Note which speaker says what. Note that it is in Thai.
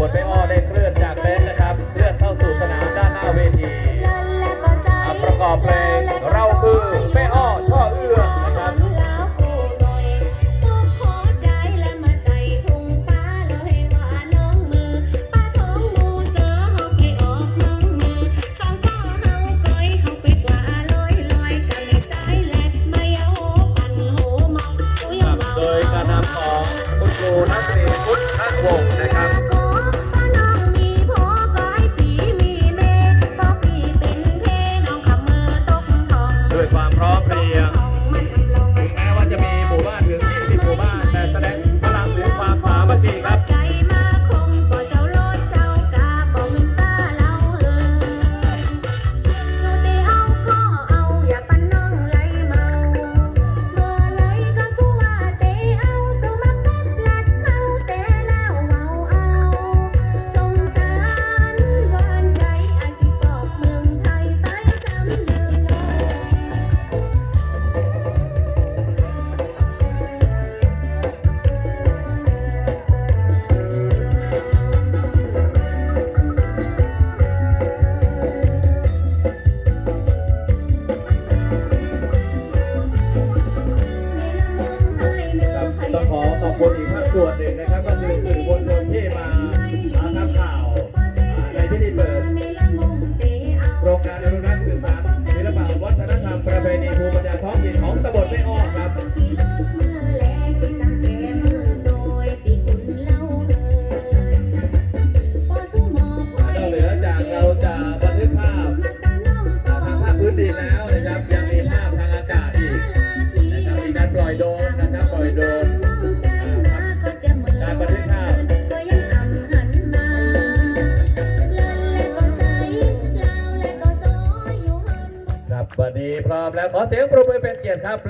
Speaker 1: บลแม่อ้อได้เคลื่อนจากเต็นนะครับเคลื่อนเข้าสู่สนามด้านหน้าเวทีประกอบเพลงเราคือแม่อ้อช่อเอื้อนะครับครับโดยการนำของคุณครูนักเรียนพุทธวงศ์ ต้
Speaker 2: อง
Speaker 1: ขอขอบคุณอีกภาคส่วนหนึ่งนะครับ ก็คือสื่อมวลชนที่มาอ่าทำข่าวในพิธีเปิดโครงการอนุรักษ์สืบสานศิลปะวัฒนธรรมประเพณีภูมิปัญญาท้องถิ่นของตำบลแม่อ้อครับนอกเหนือจากเราจะบันทึกภาพทางภาพพื้นดินแล้วนะครับยังมีภาพทางอากาศอีกนะครับมีการปล่อยโดร วันนี้พร้อมแล้วขอเสียงปรบมือเป็นเกียรติครับ